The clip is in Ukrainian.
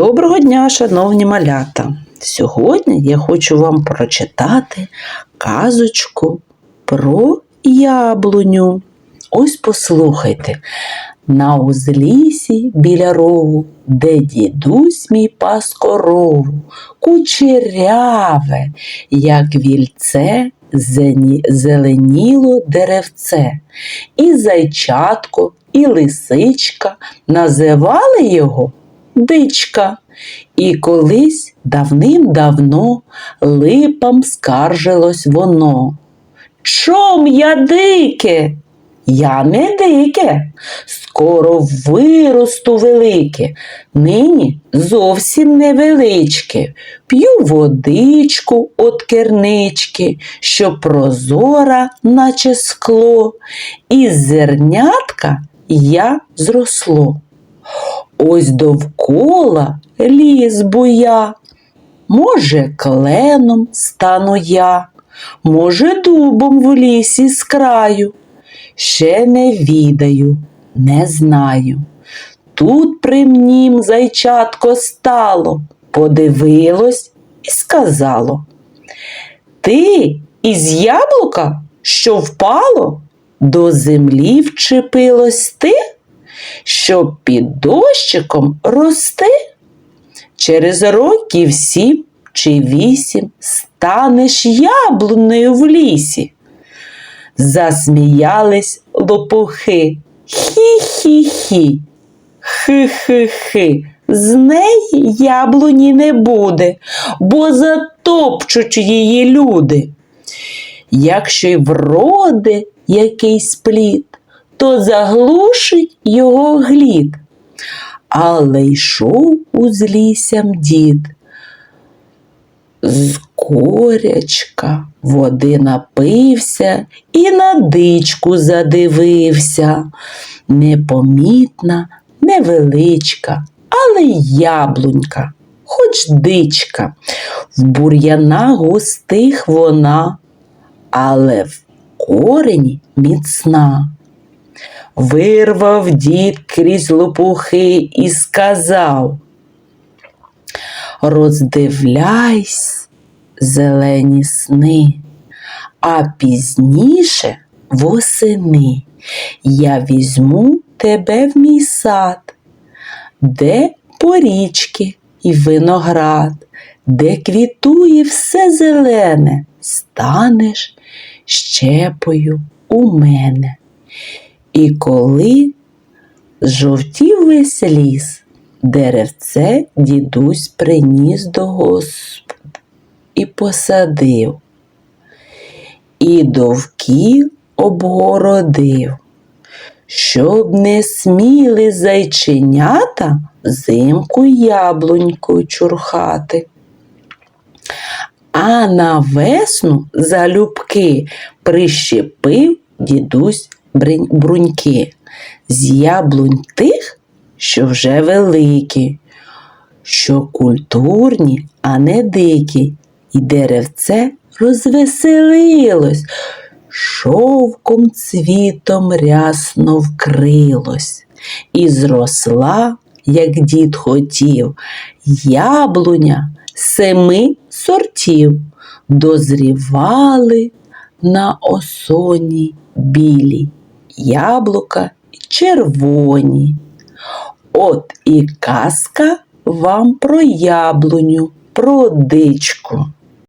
Доброго дня, шановні малята! Сьогодні я хочу вам прочитати казочку про яблуню. Ось послухайте. На узлісі біля рову, де дідусь мій пас корову, кучеряве, як вільце, зеленіло деревце, і зайчатко, і лисичка називали його дичка. І колись давним-давно липам скаржилось воно. Чом я дике? Я не дике, скоро виросту велике, нині зовсім невеличке. П'ю водичку от кернички, що прозора, наче скло, і зернятка я зросло. Ось довкола ліс буя. Може, кленом стану я, може, дубом в лісі з краю. Ще не відаю, не знаю. Тут при мнім зайчатко стало, подивилось і сказало. Ти із яблука, що впало, до землі вчепилось ти? Що під дощиком росте. Через років сім чи вісім станеш яблунею в лісі. Засміялись лопухи. Хі-хі-хі. Хи-хи-хи. З неї яблуні не буде, бо затопчуть її люди. Якщо й вроде якийсь плід, то заглушить його глід. Але йшов узліссям дід. З корячка води напився і на дичку задивився. Непомітна, невеличка, але яблунька, хоч дичка. В бур'янах густих вона, але в корені міцна. Вирвав дід крізь лопухи і сказав Роздивляйсь, зелені сни, а пізніше восени я візьму тебе в мій сад, де порічки і виноград, де квітує все зелене, станеш щепою у мене. І коли жовтів весь ліс, деревце дідусь приніс до госп і посадив, і довкіл обгородив, щоб не сміли зайченята зимку яблунькою чурхати. А на весну залюбки прищепив дідусь бруньки. З яблунь тих, що вже великі, що культурні, а не дикі, і деревце розвеселилось, шовком цвітом рясно вкрилось, і зросла, як дід хотів, яблуня семи сортів, дозрівали на осоні білі, яблука червоні. От і казка вам про яблуню, про дичку.